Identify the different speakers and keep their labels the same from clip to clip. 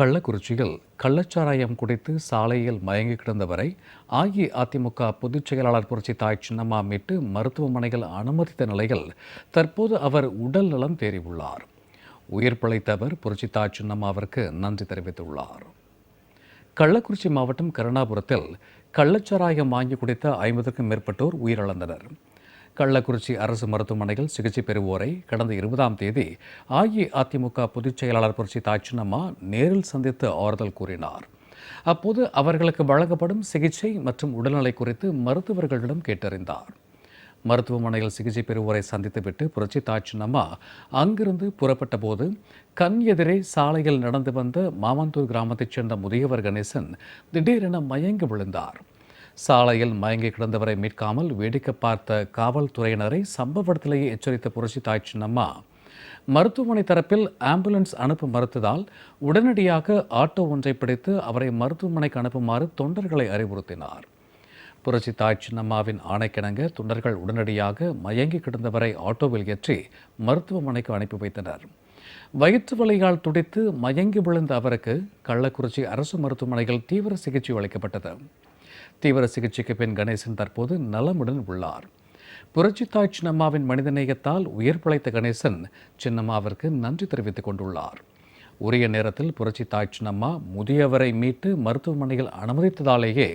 Speaker 1: கள்ளக்குறிச்சியில் கள்ளச்சாராயம் குடித்து சாலையில் மயங்கி கிடந்தவரை அஇஅதிமுக பொதுச் செயலாளர் புரட்சி தாய் சின்னம்மா மீட்டு மருத்துவமனையில் அனுமதித்த நிலையில் தற்போது அவர் உடல் நலம் தேறியுள்ளார். உயிர் பிழைத்தவர் புரட்சி தாய் சின்னம்மாவிற்கு நன்றி தெரிவித்துள்ளார். கள்ளக்குறிச்சி மாவட்டம் கருணாபுரத்தில் கள்ளச்சாராயம் வாங்கி குடித்த ஐம்பதுக்கும் மேற்பட்டோர் உயிரிழந்தனர். கள்ளக்குறிச்சி அரசு மருத்துவமனையில் சிகிச்சை பெறுவோரை கடந்த இருபதாம் தேதி அஇஅதிமுக பொதுச் செயலாளர் புரட்சி தாய்ச்சின்னம்மா நேரில் சந்தித்து ஆறுதல் கூறினார். அப்போது அவர்களுக்கு வழங்கப்படும் சிகிச்சை மற்றும் உடல்நிலை குறித்து மருத்துவர்களிடம் கேட்டறிந்தார். மருத்துவமனையில் சிகிச்சை பெறுவோரை சந்தித்துவிட்டு புரட்சி தாய்ச்சின்னம்மா அங்கிருந்து புறப்பட்ட போது கண் எதிரே சாலையில் நடந்து வந்த மாமந்தூர் கிராமத்தைச் சேர்ந்த முதியவர் கணேசன் திடீரென மயங்கி விழுந்தார். சாலையில் மயங்கி கிடந்தவரை மீட்காமல் வேடிக்கை பார்த்த காவல்துறையினரை சம்பவ இடத்திலேயே எச்சரித்த புரட்சி தாய் சின்னம்மா மருத்துவமனை தரப்பில் ஆம்புலன்ஸ் அனுப்ப மறுத்ததால் உடனடியாக ஆட்டோ ஒன்றை பிடித்து அவரை மருத்துவமனைக்கு அனுப்புமாறு தொண்டர்களை அறிவுறுத்தினார். புரட்சி தாய் சின்னம்மாவின் ஆணைக்கிணங்க தொண்டர்கள் உடனடியாக மயங்கி கிடந்தவரை ஆட்டோவில் ஏற்றி மருத்துவமனைக்கு அனுப்பி வைத்தனர். வயிற்று வலியால் துடித்து மயங்கி விழுந்த அவருக்கு கள்ளக்குறிச்சி அரசு மருத்துவமனையில் தீவிர சிகிச்சை அளிக்கப்பட்டது. தீவிர சிகிச்சைக்கு பின் கணேசன் தற்போது நலமுடன் உள்ளார். புரட்சித்தாய் சின்னம்மாவின் மனிதநேயத்தால் உயிர் பிழைத்த கணேசன் சின்னம்மாவிற்கு நன்றி தெரிவித்துக் கொண்டுள்ளார். உரிய நேரத்தில் புரட்சி தாய் சின்னம்மா முதியவரை மீட்டு மருத்துவமனையில் அனுமதித்ததாலேயே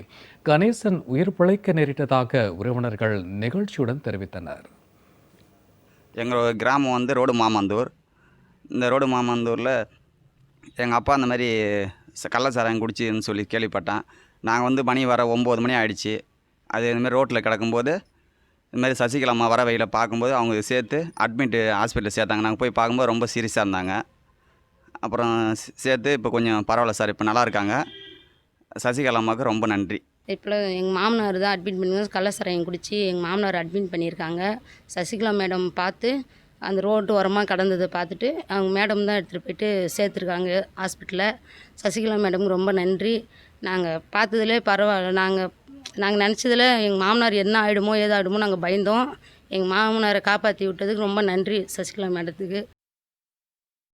Speaker 1: கணேசன் உயிர் பிழைக்க நேரிட்டதாக உறவினர்கள் நிகழ்ச்சியுடன் தெரிவித்தனர்.
Speaker 2: எங்களோட கிராமம் வந்து ரோடு மாமந்தூர். இந்த ரோடு மாமந்தூரில் எங்கள் அப்பா அந்த மாதிரி கள்ளச்சாராயம் குடிச்சுன்னு சொல்லி கேள்விப்பட்டேன். நாங்கள் வந்து மணி வர ஒம்பது மணி ஆகிடுச்சி அது இந்தமாதிரி ரோட்டில் கிடக்கும்போது இதுமாதிரி சசிகலா அம்மா வர வழியில் பார்க்கும்போது அவங்க சேர்த்து அட்மிட் ஹாஸ்பிட்டலில் சேர்த்தாங்க. நாங்கள் போய் பார்க்கும்போது ரொம்ப சீரியஸாக இருந்தாங்க. அப்புறம் சேர்த்து இப்போ கொஞ்சம் பரவாயில்ல சார் இப்போ நல்லா இருக்காங்க. சசிகலா அம்மாவுக்கு ரொம்ப நன்றி.
Speaker 3: இப்போ எங்கள் மாமனார் தான் அட்மிட் பண்ணி கள்ளசரையம் குடித்து எங்கள் மாமனார் அட்மிட் பண்ணியிருக்காங்க சசிகலா மேடம் பார்த்து அந்த ரோட்டு ஓரமாக கடந்ததை பார்த்துட்டு அவங்க மேடம் தான் எடுத்துகிட்டு போயிட்டு சேர்த்துருக்காங்க ஹாஸ்பிட்டலில் சசிகலா மேடமுக்கு ரொம்ப நன்றி. நாங்கள் பார்த்ததுலே பரவாயில்ல. நாங்கள் நாங்கள் நினச்சதில் எங்கள் மாமனார் என்ன ஆகிடுமோ ஏதாகிடுமோ நாங்கள் பயந்தோம். எங்கள் மாமனாரை காப்பாற்றி விட்டதுக்கு ரொம்ப நன்றி சசிகலா மேடத்துக்கு.